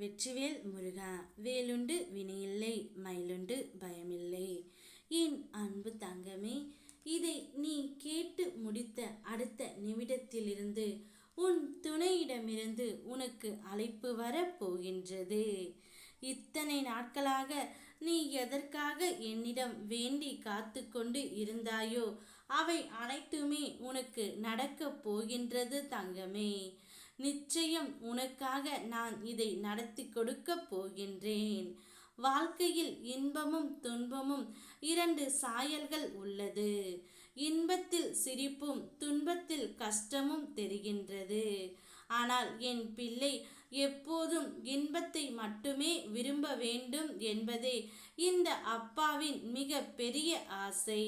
வெற்றிவேல் முருகா வேலுண்டு வினையில்லை மயிலுண்டு பயமில்லை. என் அன்பு தங்கமே இதை நீ கேட்டு முடித்த அடுத்த நிமிடத்திலிருந்து உன் துணையிடமிருந்து உனக்கு அழைப்பு வர போகின்றது. இத்தனை நாட்களாக நீ எதற்காக என்னிடம் வேண்டி காத்து கொண்டு இருந்தாயோ அவை அனைத்துமே உனக்கு நடக்கப் போகின்றது தங்கமே. நிச்சயம் உனக்காக நான் இதை நடத்தி கொடுக்கப் போகின்றேன். வாழ்க்கையில் இன்பமும் துன்பமும் இரண்டு சாயல்கள் உள்ளது. இன்பத்தில் சிரிப்பும் துன்பத்தில் கஷ்டமும் தெரிகின்றது. ஆனால் என் பிள்ளை எப்போதும் இன்பத்தை மட்டுமே விரும்ப வேண்டும் என்பதே இந்த அப்பாவின் மிக பெரிய ஆசை.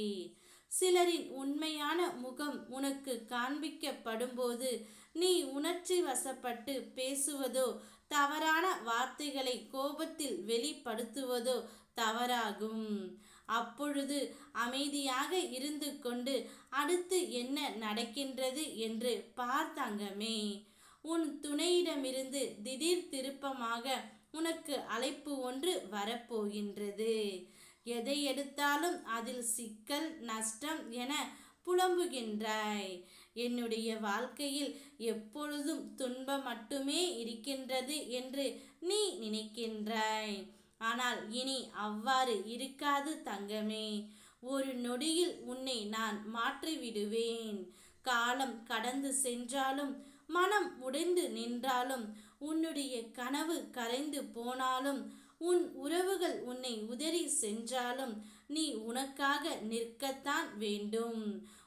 சிலரின் உண்மையான முகம் உனக்கு காண்பிக்கப்படும்போது நீ உணர்ச்சி வசப்பட்டு பேசுவதோ தவறான வார்த்தைகளை கோபத்தில் வெளிப்படுத்துவதோ தவறாகும். அப்பொழுது அமைதியாக இருந்து கொண்டு அடுத்து என்ன நடக்கின்றது என்று பார்த்தாங்கமே உன் துணையிடமிருந்து திடீர் திருப்பமாக உனக்கு அழைப்பு ஒன்று வரப்போகின்றது. எதை எடுத்தாலும் அதில் சிக்கல் நஷ்டம் என புலம்புகின்றாய். என்னுடைய வாழ்க்கையில் எப்பொழுதும் துன்பம் மட்டுமே இருக்கின்றது என்று நீ நினைக்கின்றாய். ஆனால் இனி அவ்வாறு இருக்காது தங்கமே. ஒரு நொடியில் உன்னை நான் மாற்றிவிடுவேன். காலம் கடந்து சென்றாலும் மனம் உடைந்து நின்றாலும் உன்னுடைய கனவு கரைந்து போனாலும் உன் உறவுகள் உன்னை உதறி சென்றாலும் நீ உனக்காக நிற்கத்தான் வேண்டும்.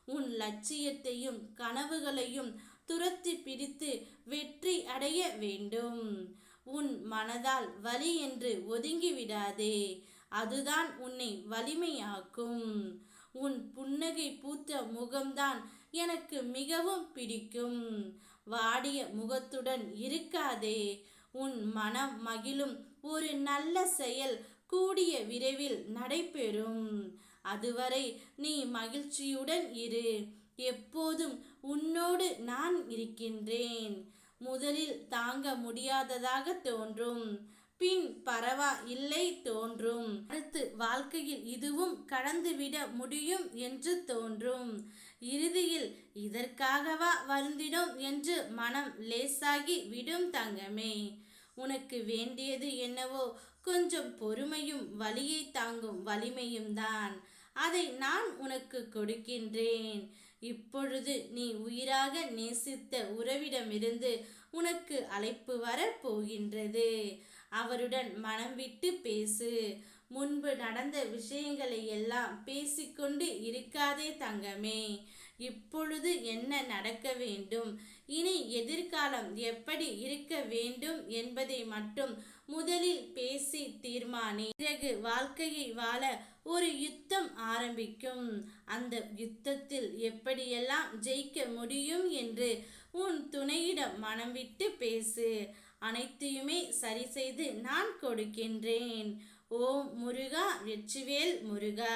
உன் லட்சியத்தையும் கனவுகளையும் துரத்தி பிடித்து வெற்றி அடைய வேண்டும். உன் மனதால் வலி என்று ஒதுங்கிவிடாதே அதுதான் உன்னை வலிமையாக்கும். உன் புன்னகை பூத்த முகம்தான் எனக்கு மிகவும் பிடிக்கும். வாடிய முகத்துடன் இருக்காதே. உன் மனம் மகிழும் ஒரு நல்ல செயல் கூடிய விரைவில் நடைபெறும். அதுவரை நீ மகிழ்ச்சியுடன் இரு. எப்போதும் உன்னோடு நான் இருக்கின்றேன். முதலில் தாங்க முடியாததாக தோன்றும். பின் பரவா இல்லை தோன்றும். அடுத்து வாழ்க்கையில் இதுவும் கடந்துவிட முடியும் என்று தோன்றும். இறுதியில் இதற்காகவா வருந்தினோம் என்று மனம் லேசாகி விடும் தங்கமே. உனக்கு வேண்டியது என்னவோ கொஞ்சம் பொறுமையும் வலியை தாங்கும் வலிமையும் தான். அதை நான் உனக்கு கொடுக்கின்றேன். இப்பொழுது நீ உயிராக நேசித்த உறவிடமிருந்து உனக்கு அழைப்பு வர போகின்றது. அவருடன் மனம் விட்டு பேசு. முன்பு நடந்த விஷயங்களை எல்லாம் பேசிக்கொண்டு இருக்காதே தங்கமே. இப்பொழுது என்ன நடக்க வேண்டும்? இனி எதிர்காலம் எப்படி இருக்க வேண்டும் என்பதை மட்டும் முதலில் பேசி தீர்மானி. பிறகு வாழ்க்கையை வாழ ஒரு யுத்தம் ஆரம்பிக்கும். அந்த யுத்தத்தில் எப்படியெல்லாம் ஜெயிக்க முடியும் என்று உன் துணையிடம் மனம் விட்டு பேசு. அனைத்தையுமே சரி செய்து நான் கொடுக்கின்றேன். ஓம் முருகா வெற்றிவேல் முருகா!